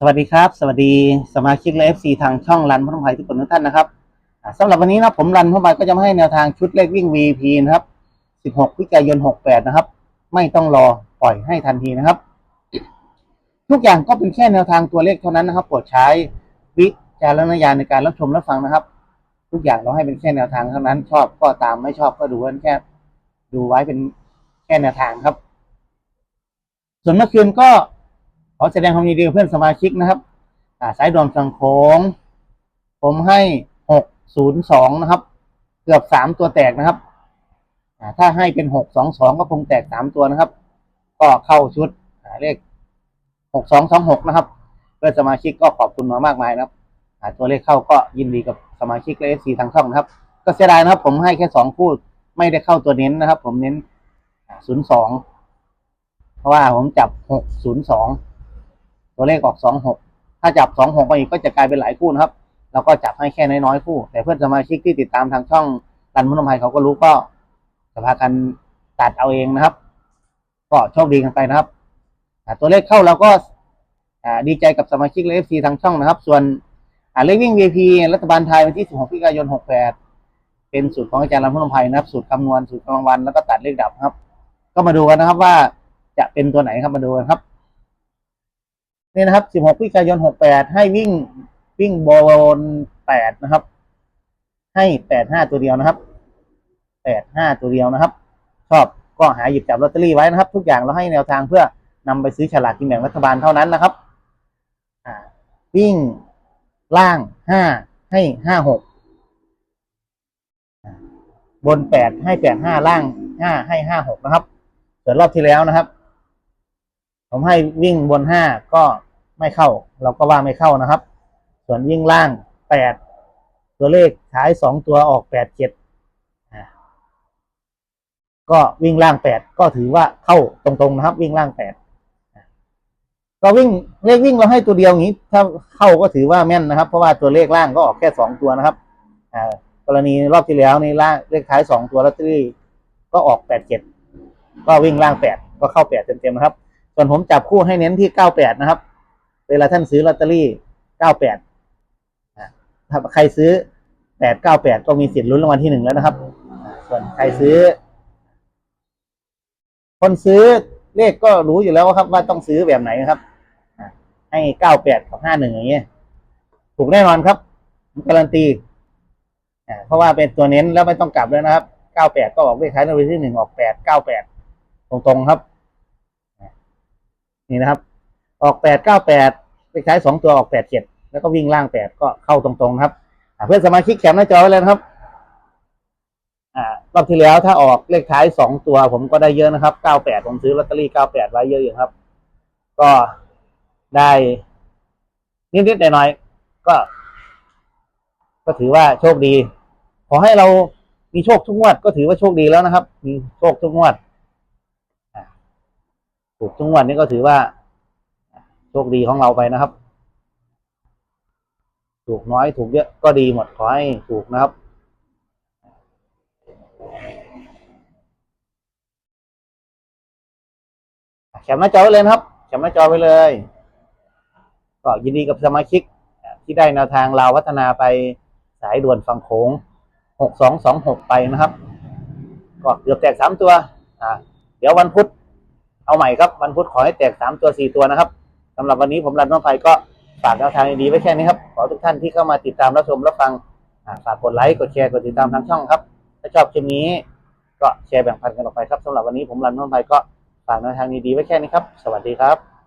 สวัสดีครับ สวัสดีสมาชิกและ FC ทางช่องรันพนมไพรทุกคนทุกท่านนะครับอ่าสำหรับวันนี้นะผมรันพนมไพรก็จะมาให้แนวทางชุดเลขวิ่ง VP นะครับ 16พฤศจิกายน 68 นะครับ ไม่ต้องรอปล่อยให้ทันทีนะครับ ทุกอย่างก็เป็นแค่แนวทางตัวเลขเท่านั้นนะครับโปรดใช้วิจารณญาณในการรับชมรับฟังนะครับ ทุกอย่างเราให้เป็นแค่แนวทางเท่านั้น ชอบก็ตามไม่ชอบก็ดูไว้แค่ดูไว้เป็นแค่แนวทางครับ ส่วนเมื่อคืนก็ ขอแสดงความยินดีเพื่อนสมาชิกนะครับ อ่าสายด่วนสังโขงผมให้หกศูนย์สองนะครับ เกือบสามตัวแตกนะครับ อ่าถ้าให้เป็นหกสองสองก็คงแตกสามตัวนะครับ ก็เข้าชุดอ่าเลขหกสองสองหกนะครับ เพื่อนสมาชิกก็ขอบคุณมามากมายนะครับ อ่าตัวเลขเข้าก็ยินดีกับสมาชิกและเอฟซีทางช่องนะครับ ก็เสียดายนะครับ ผมให้แค่สองคู่ไม่ได้เข้าตัวเน้นนะครับ ผมเน้นศูนย์สองเพราะว่าผมจับหกศูนย์สอง ตัวเลขออกสองหกถ้าจับสองหกไปอีกก็จะกลายเป็นหลายคู่นะครับแล้วก็จับให้แค่น้อยๆคู่ แต่เพื่อนสมาชิกที่ติดตามทางช่องรันมุนภัยเขาก็รู้ก็จะพากันตัดเอาเองนะครับ ก็โชคดีกันไปนะครับตัวเลขเข้าเราก็ดีใจกับสมาชิกและเอฟซีทางช่องนะครับ ส่วนเลขวิ่ง VP รัฐบาลไทยวันที่ 16พฤศจิกายน 68 เป็นสูตรของอาจารย์รันมุนภัยนะครับ สูตรคำนวณสูตรกลางวันแล้วก็ตัดเลขดับครับ ก็มาดูกันนะครับว่าจะเป็นตัวไหนครับมาดูกันครับ นี่นะครับ 16พฤศจิกายน 68 ให้วิ่งวิ่งบอล8นะครับ ให้ 85 ตัวเดียวนะครับ 85 ตัวเดียวนะครับ ชอบก็หาหยิบจับลอตเตอรี่ไว้นะครับ ทุกอย่างเราให้แนวทางเพื่อนำไปซื้อฉลากกินแบ่งรัฐบาลเท่านั้นนะครับอ่าวิ่งล่าง5ให้56บน8ให้85ล่าง5ให้56นะครับส่วนรอบที่แล้วนะครับ ผมให้วิ่งบนห้าก็ ไม่เข้า เราก็ว่าไม่เข้านะครับ ส่วนวิ่งล่างแปดตัวเลขท้ายสองตัวออกแปดเจ็ดก็วิ่งล่างแปดก็ถือว่าเข้าตรงๆนะครับ วิ่งล่างแปดก็วิ่งเลขวิ่งเราให้ตัวเดียวอย่างนี้ ถ้าเข้าก็ถือว่าแม่นนะครับ เพราะว่าตัวเลขล่างก็ออกแค่สองตัวนะครับกรณีรอบที่แล้วนี่ล่างเลขท้ายสองตัวลอตเตอรี่ก็ออกแปดเจ็ดก็วิ่งล่างแปดก็เข้าแปดเต็มๆนะครับ ส่วนผมจับคู่ให้เน้นที่เก้าแปดนะครับ เวลาท่านซื้อลอตเตอรี่เก้าแปดถ้าใครซื้อแปดเก้าแปดก็มีสิทธิ์ลุ้นรางวัลที่หนึ่งแล้วนะครับ ส่วนใครซื้อ คนซื้อเลขก็รู้อยู่แล้วครับ ว่าต้องซื้อแบบไหนครับให้เก้าแปดกับห้าหนึ่งอย่างเงี้ย ถูกแน่นอนครับ การันตีเพราะว่าเป็นตัวเน้นแล้วไม่ต้องกลับเลยนะครับเก้าแปดก็ออกเลขท้ายรางวัลที่หนึ่งออกแปดเก้าแปดตรงๆครับ นี่นะครับ ออกแปดเก้าแปดเลขท้ายสองตัวออกแปดเจ็ดแล้วก็วิ่งล่างแปดก็เข้าตรงๆครับเพื่อนสมาชิกแคปหน้าจอไว้เลยนะครับอ่ารอบที่แล้วถ้าออกเลขท้ายสองตัวผมก็ได้เยอะนะครับเก้าแปดผมซื้อลอตเตอรี่เก้าแปดไว้เยอะอยู่ครับ ก็ได้นิดๆหน่อยๆก็ ก็ถือว่าโชคดี ขอให้เรามีโชคทุกงวด ก็ถือว่าโชคดีแล้วนะครับ มีโชคทุกงวดถูกทุกงวันนี้ก็ถือว่า โชคดีของเราไปนะครับ ถูกน้อยถูกเยอะก็ดีหมดขอให้ถูกนะครับแคปหน้าจอไว้เลยครับแคปหน้าจอไว้เลย ก็ยินดีกับสมาชิกที่ได้แนวทางลาพัฒนาไปสายด่วนฝั่งโขงหกสองสองหกไปนะครับ ก็เกือบแตกสามตัว อ่า เดี๋ยววันพุธ เอาใหม่ครับ วันพุธขอให้แตกสามตัวสี่ตัวนะครับ สำหรับวันนี้ผมรันน้องไฟก็ฝากแนวทางดีๆไว้แค่นี้ครับ ขอทุกท่านที่เข้ามาติดตามรับชมรับฟังฝากกดไลค์กดแชร์กดติดตามทางช่องครับ ถ้าชอบคลิปนี้ก็แชร์แบ่งปันกันออกไปครับสำหรับวันนี้ผมรันน้องไฟก็ฝากแนวทางดีๆไว้แค่นี้ครับ สวัสดีครับ